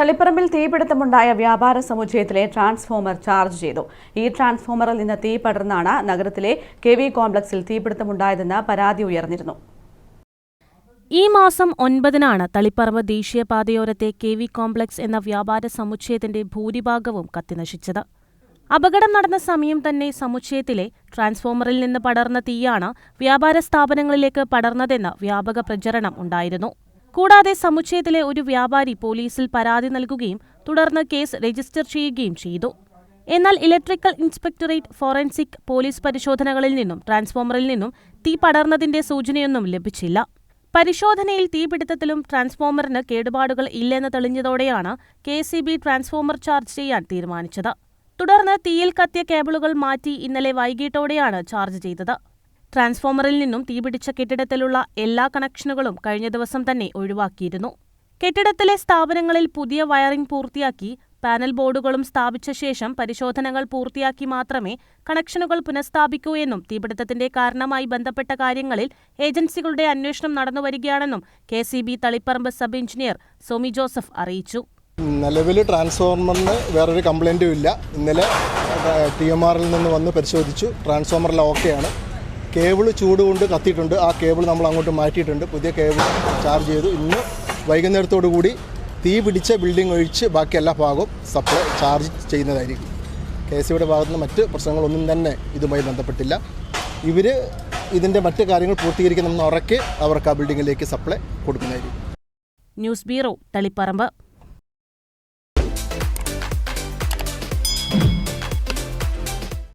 തളിപ്പറമ്പിൽ തീപിടുത്തമുണ്ടായ വ്യാപാര സമുച്ചയത്തിലെ transformer charge ചെയ്തു. ഈ ട്രാൻസ്ഫോമറിൽ നിന്ന് തീ പടർന്നാണ് നഗരത്തിലെ കെ വി കോംപ്ലക്സിൽ തീപിടുത്തമുണ്ടായതെന്ന് പരാതി ഉയർന്നിരുന്നു. ഈ മാസം ഒൻപതിനാണ് തളിപ്പറമ്പ് ദേശീയപാതയോരത്തെ കെ വി കോംപ്ലക്സ് എന്ന വ്യാപാര സമുച്ചയത്തിന്റെ ഭൂരിഭാഗവും കത്തിനശിച്ചത്. അപകടം നടന്ന സമയം തന്നെ സമുച്ചയത്തിലെ ട്രാൻസ്ഫോമറിൽ നിന്ന് പടർന്ന തീയാണ് വ്യാപാര സ്ഥാപനങ്ങളിലേക്ക് പടർന്നതെന്ന് വ്യാപക പ്രചരണം ഉണ്ടായിരുന്നു. കൂടാതെ സമുച്ചയത്തിലെ ഒരു വ്യാപാരി പോലീസിൽ പരാതി നൽകുകയും തുടർന്ന് കേസ് രജിസ്റ്റർ ചെയ്യുകയും ചെയ്തു. എന്നാൽ ഇലക്ട്രിക്കൽ ഇൻസ്പെക്ടറേറ്റ് ഫോറൻസിക് പോലീസ് പരിശോധനകളിൽ നിന്നും ട്രാൻസ്ഫോമറിൽ നിന്നും തീ പടർന്നതിന്റെ സൂചനയൊന്നും ലഭിച്ചില്ല. പരിശോധനയിൽ തീപിടുത്തത്തിലും ട്രാൻസ്ഫോമറിന് കേടുപാടുകൾ ഇല്ലെന്ന് തെളിഞ്ഞതോടെയാണ് K C B transformer charge ചെയ്യാൻ തീരുമാനിച്ചത്. തുടർന്ന് തീയിൽ കത്തിയ കേബിളുകൾ മാറ്റി ഇന്നലെ വൈകിട്ടോടെയാണ് ചാർജ് ചെയ്തത്. ട്രാൻസ്ഫോമറിൽ നിന്നും തീപിടിച്ച കെട്ടിടത്തിലുള്ള എല്ലാ കണക്ഷനുകളും കഴിഞ്ഞ ദിവസം തന്നെ ഒഴിവാക്കിയിരുന്നു. കെട്ടിടത്തിലെ സ്ഥാപനങ്ങളിൽ പുതിയ വയറിംഗ് പൂർത്തിയാക്കി പാനൽ ബോർഡുകളും സ്ഥാപിച്ച ശേഷം പരിശോധനകൾ പൂർത്തിയാക്കി മാത്രമേ കണക്ഷനുകൾ പുനഃസ്ഥാപിക്കൂ എന്നും തീപിടുത്തത്തിന്റെ കാരണമായി ബന്ധപ്പെട്ട കാര്യങ്ങളിൽ ഏജൻസികളുടെ അന്വേഷണം നടന്നുവരികയാണെന്നും K C B Taliparamba sub engineer Somi Joseph അറിയിച്ചു. നിലവിൽ ട്രാൻസ്ഫോമറിന് വേറൊരു കംപ്ലൈന്റും ഇല്ല. ഇന്നലെ ടി എം ആറിൽ നിന്ന് വന്ന് പരിശോധിച്ചു. ട്രാൻസ്ഫോമറിൽ ഓക്കെയാണ്. കേബിൾ ചൂട് കൊണ്ട് കത്തിയിട്ടുണ്ട്. ആ കേബിൾ നമ്മൾ അങ്ങോട്ട് മാറ്റിയിട്ടുണ്ട്. പുതിയ കേബിൾ ചാർജ് ചെയ്തു. ഇന്ന് വൈകുന്നേരത്തോടു കൂടി തീ പിടിച്ച ബിൽഡിംഗ് ഒഴിച്ച് ബാക്കി എല്ലാ ഭാഗവും സപ്ലൈ ചാർജ് ചെയ്യുന്നതായിരിക്കും. കെ എസ് സിയുടെ ഭാഗത്തുനിന്ന് മറ്റ് പ്രശ്നങ്ങളൊന്നും തന്നെ ഇതുമായി ബന്ധപ്പെട്ടില്ല. ഇവർ ഇതിന്റെ മറ്റ് കാര്യങ്ങൾ പൂർത്തീകരിക്കുന്ന ഉറക്കെ അവർക്ക് ആ ബിൽഡിങ്ങിലേക്ക് സപ്ലൈ കൊടുക്കുന്നതായിരിക്കും. News bureau Taliparamba.